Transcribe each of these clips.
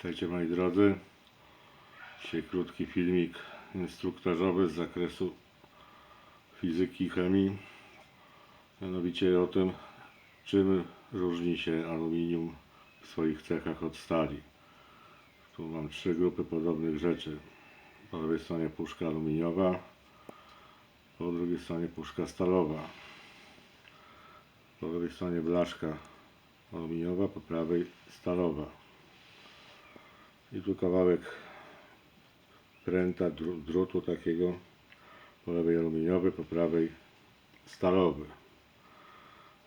Witajcie moi drodzy. Dzisiaj krótki filmik instruktażowy z zakresu fizyki i chemii. Mianowicie o tym, czym różni się aluminium w swoich cechach od stali. Tu mam trzy grupy podobnych rzeczy. Po lewej stronie puszka aluminiowa, po drugiej stronie puszka stalowa. Po lewej stronie blaszka aluminiowa, po prawej stalowa. I tu kawałek pręta, dru- drutu takiego, po lewej aluminiowy, po prawej stalowy.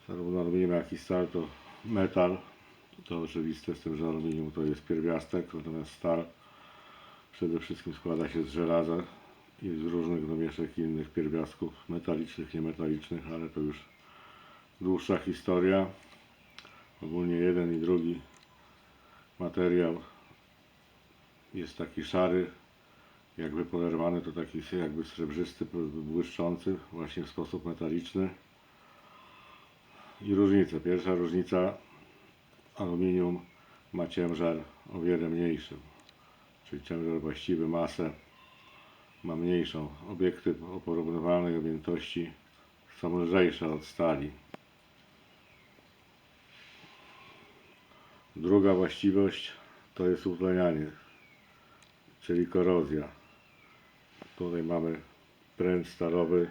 Zarówno aluminium jak i stal to metal. To oczywiste z tym, że aluminium to jest pierwiastek, natomiast stal przede wszystkim składa się z żelaza i z różnych domieszek innych pierwiastków metalicznych, niemetalicznych, ale to już dłuższa historia. Ogólnie jeden i drugi materiał jest taki szary, jakby polerwany, to taki jakby srebrzysty, błyszczący, właśnie w sposób metaliczny. I różnice. Pierwsza różnica, aluminium ma ciężar o wiele mniejszy, czyli ciężar właściwy, masę ma mniejszą. Obiekty o porównywalnej objętości są lżejsze od stali. Druga właściwość to jest utlenianie, czyli korozja. Tutaj mamy pręt stalowy,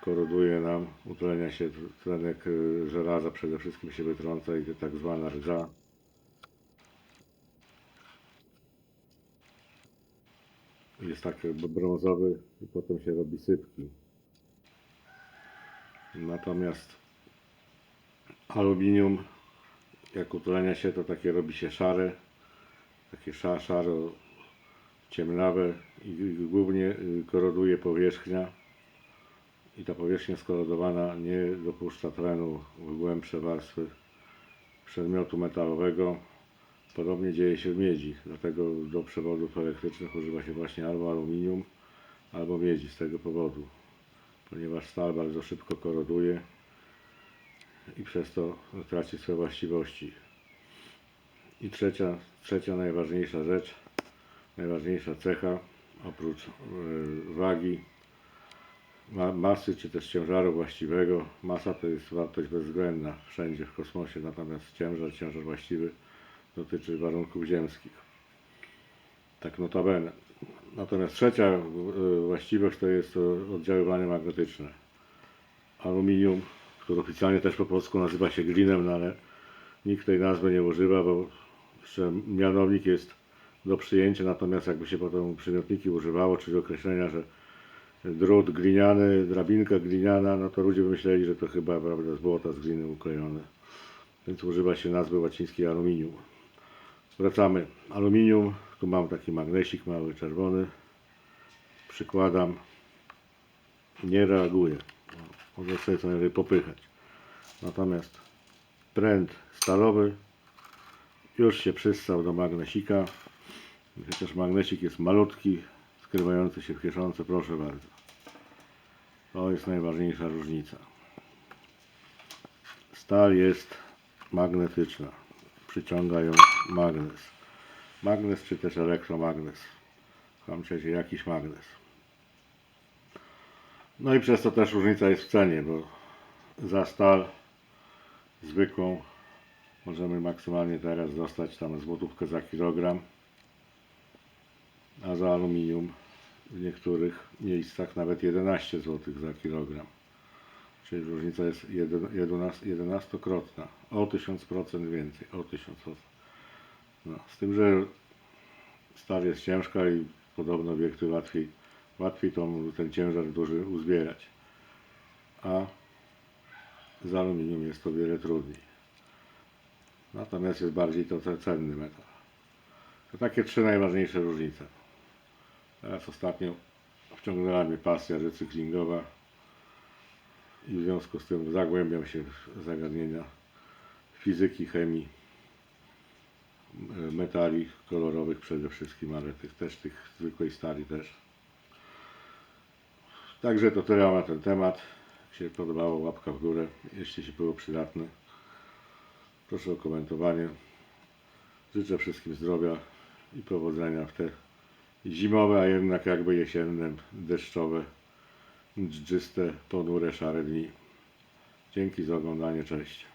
koroduje nam, utlenia się tlenek y, żelaza, przede wszystkim się wytrąca i tak zwana rdza. Jest tak brązowy i potem się robi sypki. Natomiast aluminium jak utlenia się, to takie robi się szare, takie sza, szaro, ciemnawe i, głównie y, koroduje powierzchnia i ta powierzchnia skorodowana nie dopuszcza tlenu w głębsze warstwy przedmiotu metalowego. Podobnie dzieje się w miedzi, dlatego do przewodów elektrycznych używa się właśnie albo aluminium, albo miedzi z tego powodu, ponieważ stal bardzo szybko koroduje i przez to traci swoje właściwości. I trzecia, trzecia najważniejsza rzecz, najważniejsza cecha, oprócz yy, wagi, ma, masy czy też ciężaru właściwego. Masa to jest wartość bezwzględna wszędzie w kosmosie, natomiast ciężar, ciężar właściwy dotyczy warunków ziemskich. Tak notabene. Natomiast trzecia yy, właściwość to jest oddziaływanie magnetyczne. Aluminium który oficjalnie też po polsku nazywa się glinem, no ale nikt tej nazwy nie używa, bo mianownik jest do przyjęcia, natomiast jakby się potem przymiotniki używało, czyli określenia, że drut gliniany, drabinka gliniana, no to ludzie by myśleli, że to chyba prawda, z błota, z gliny uklejone. Więc używa się nazwy łacińskiej aluminium. Wracamy. Aluminium, tu mam taki magnesik mały, czerwony. Przykładam. Nie reaguje. Można sobie co najwyżej popychać. Natomiast pręt stalowy już się przystał do magnesika. Chociaż magnesik jest malutki, skrywający się w kieszonce, proszę bardzo. To jest najważniejsza różnica. Stal jest magnetyczna. Przyciąga ją magnes. Magnes czy też elektromagnes. Każdym razie jakiś magnes. No i przez to też różnica jest w cenie, bo za stal zwykłą możemy maksymalnie teraz dostać tam złotówkę za kilogram, a za aluminium w niektórych miejscach nawet 11 zł za kilogram. Czyli różnica jest 11, 11-krotna, o 1000% więcej, o 1000%. No, z tym, że stal jest ciężka i podobno obiekty łatwiej łatwiej tą, ten ciężar duży uzbierać. A z aluminium jest to wiele trudniej. Natomiast jest bardziej to ce- cenny metal. To takie trzy najważniejsze różnice. Teraz ostatnio wciągnęła mnie pasja recyklingowa i w związku z tym zagłębiam się w zagadnienia fizyki, chemii, m- metali kolorowych przede wszystkim, ale tych, też tych zwykłej stali też. Także to tyle na ten temat. Jak się podobało, łapka w górę, jeśli się było przydatne. Proszę o komentowanie. Życzę wszystkim zdrowia i powodzenia w te zimowe, a jednak jakby jesienne, deszczowe, dżdżyste, ponure, szare dni. Dzięki za oglądanie, cześć.